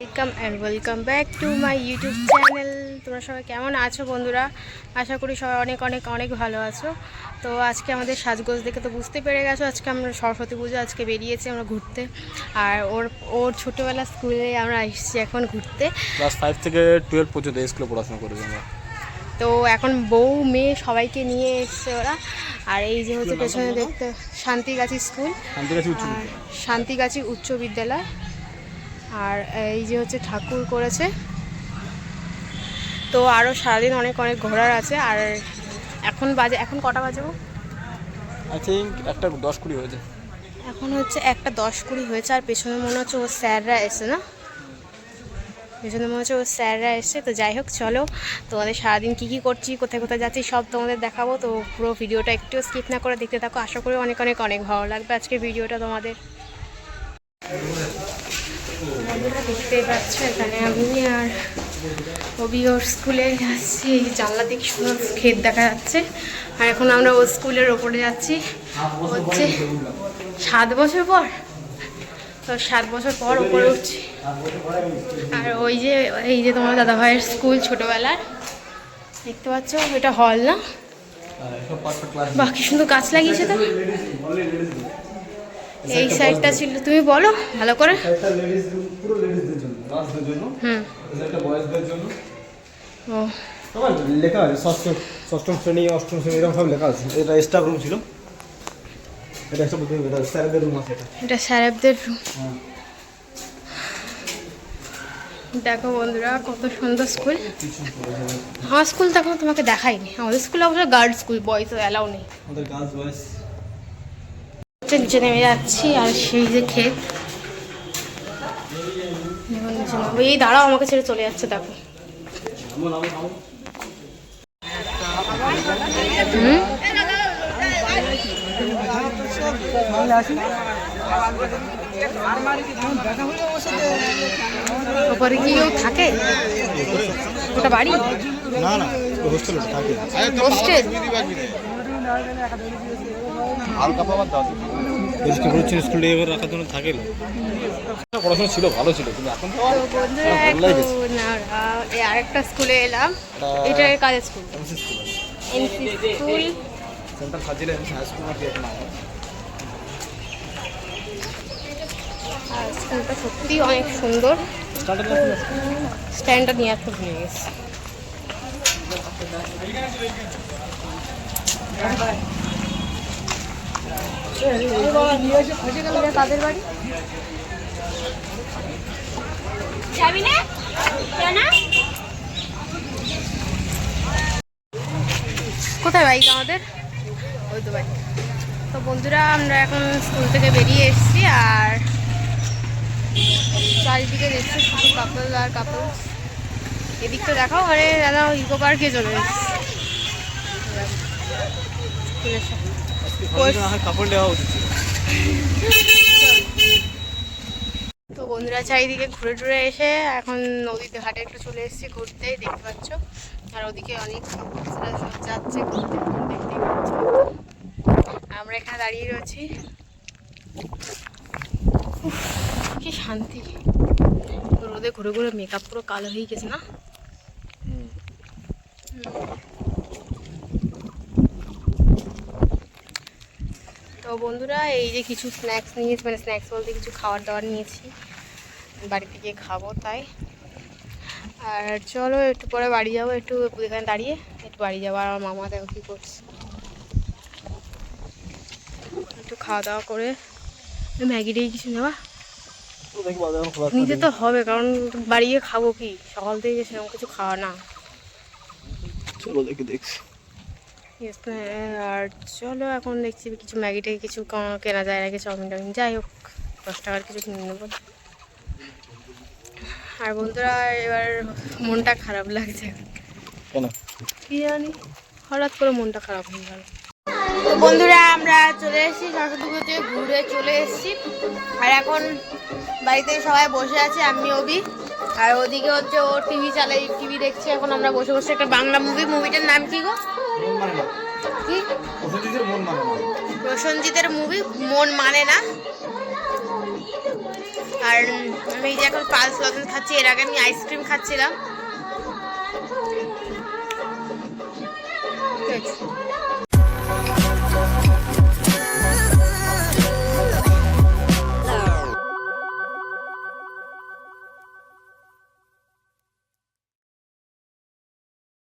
Welcome and welcome back to my YouTube channel তোমরা সবাই কেমন আছো বন্ধুরা? আশা করি সবাই অনেক অনেক অনেক ভালো আছো। তো আজকে আমাদের সাজগোজ দেখে তো বুঝতে পেরে গেছো আজকে আমরা সরস্বতী পুজো আজকে বেরিয়েছি আমরা ঘুরতে। আর ওর ওর ছোটোবেলা স্কুলে আমরা এসেছি এখন ঘুরতে। ক্লাস ফাইভ থেকে টুয়েলভ পর্যন্ত স্কুলে পড়াশোনা করেছি আমরা। তো এখন বউ মেয়ে সবাইকে নিয়ে এসছে ওরা। আর এই যে হচ্ছে পেছনে দেখতে শান্তিগাছি স্কুল শান্তিগাছি উচ্চ শান্তিগাছি উচ্চ বিদ্যালয়। আর এই যে হচ্ছে ঠাকুর করেছে। তো আরও সারাদিন অনেক অনেক ঘোরার আছে। আর এখন বাজে এখন কটা বাজে? আই থিঙ্ক একটা দশ কুড়ি হয়েছে। এখন হচ্ছে একটা দশ কুড়ি হয়েছে। আর পেছনে মনে হচ্ছে ও স্যাররা এসে না? পেছনে মনে হচ্ছে ও স্যাররা এসে তো যাই হোক চলো। তোমাদের সারাদিন কী কী করছি কোথায় কোথায় যাচ্ছি সব তোমাদের দেখাবো। তো পুরো ভিডিওটা একটু স্কিপ না করে দেখতে থাকো। আশা করি অনেক অনেক অনেক ভালো লাগবে আজকে ভিডিওটা তোমাদের। বন্ধুরা দেখতেই পাচ্ছ এখানে আমি আর অবি ওর স্কুলে যাচ্ছি। এই জানলা থেকে সুন্দর ক্ষেত দেখা যাচ্ছে। আর এখন আমরা ও স্কুলের ওপরে যাচ্ছি। হচ্ছে সাত বছর পর। তো সাত বছর পর ওপরে উঠছি। আর ওই যে এই যে তোমার দাদা ভাইয়ের স্কুল ছোটোবেলার। দেখতে পাচ্ছ এটা হল না? বাকি সুন্দর গাছ লাগিয়েছে তো। এই সাইডটা ছিল তুমি বলো ভালো করে। পুরো লেডিসদের জন্য গার্লসদের জন্য। হুম। একটা বয়েজদের জন্য। ও। সবার লেখা আছে ষষ্ঠ ষষ্ঠম শ্রেণি অষ্টম শ্রেণি এরকম সব লেখা আছে। এটা স্টাফ রুম ছিল। এটা একটা বলতে হবে, এটা স্যারদের রুম আছে এটা। এটা স্যারেবদের room। হ্যাঁ। দেখো বন্ধুরা কত সুন্দর স্কুল আমার স্কুল তো এখনও তোমাকে দেখাইনি। আমাদের স্কুলে অবশ্য গার্লস স্কুল বয়েজ অ্যালাউ নেই। আমাদের গার্লস বয়েজ হচ্ছে নিচে নেমে যাচ্ছি আর সেই যে ক্ষেত। এই দাঁড়াও আমাকে ছেড়ে চলে যাচ্ছে দেখো। ওপরে কি কেউ থাকে? ওটা বাড়ি? না না হোস্টেল হোস্টেল হালকা পাওয়ার দাও হোস্টেল বলছেন স্কুলে এবার রাখার জন্য থাকে না। পড়াশোনা ছিল ভালো ছিল কিন্তু এখন আরেকটা স্কুলে এলাম। এটা কাজের স্কুল এনসি স্কুল সেন্টার সাজিলে হাই স্কুল আর স্কুলটা সত্যি অনেক সুন্দর। স্ট্যান্ডটা নিয়ে একটু ভুলে গেছি। এটা কাদের বাড়ি যাবি না কোথায় বাইক আমাদের ওই তো বাইক তো বন্ধুরা আমরা এখন স্কুল থেকে বেরিয়ে এসেছি আর চারিদিকে দেখছি শুধু কাপল আর কাপল এদিকটা দেখাও আরে দাদা ইকো পার্কে চলে এসেছি। কাপড় দেওয়া উচিত তো বন্ধুরা চারিদিকে ঘুরে টুরে এসে এখন নদীতে ঘাটে একটু চলে এসেছি ঘুরতে দেখতে পাচ্ছ। আর ওদিকে অনেক সব যাচ্ছে ঘুরতে দেখতেই পাচ্ছ। আমরা এখানে দাঁড়িয়ে রয়েছি। কি শান্তি। রোদে ঘুরে ঘুরে মেকআপ পুরো কালো হয়ে গেছে না? তো বন্ধুরা এই যে কিছু স্ন্যাক্স নিয়েছি মানে স্ন্যাক্স বলতে কিছু খাবার দাবার নিয়েছি। বাড়িতে গিয়ে খাব তাই। আর চলো একটু পরে বাড়ি যাব একটু এখানে দাঁড়িয়ে একটু বাড়ি যাব। আর আমার মামা দেখো কী করছে। একটু খাওয়া দাওয়া করে ম্যাগি ট্যাগি কিছু নেওয়া? নিতে তো হবে কারণ বাড়ি গিয়ে খাব কি? সকাল থেকে সেরকম কিছু খাওয়া না। চলো দেখি দেখছি। আর চলো এখন দেখছি কিছু ম্যাগি ট্যাগি কিছু কেনা যায় নাকি চাউমিন টাউমিন যাই হোক দশ টাকার কিছু কিনে নেব। আর বন্ধুরা এবার মনটা খারাপ লাগছে। কি জানি হঠাৎ করে মনটা খারাপ হয়ে গেল। বন্ধুরা আমরা চলে এসেছি সরস্বতী পুজোতে ঘুরে চলে এসেছি। আর এখন বাড়িতে সবাই বসে আছে আমি অবি আর ওদিকে হচ্ছে ও টিভি চালাই টিভি দেখছে এখন আমরা বসে বসে একটা বাংলা মুভি মুভিটার নাম কি গো? মন মানে কি ওষুধের মন মানে মুভি মন মানে না। আর আমি এই যে এখন পালস লজেন্স খাচ্ছি এর আগে আমি আইসক্রিম খাচ্ছিলাম। ঠিক আছে।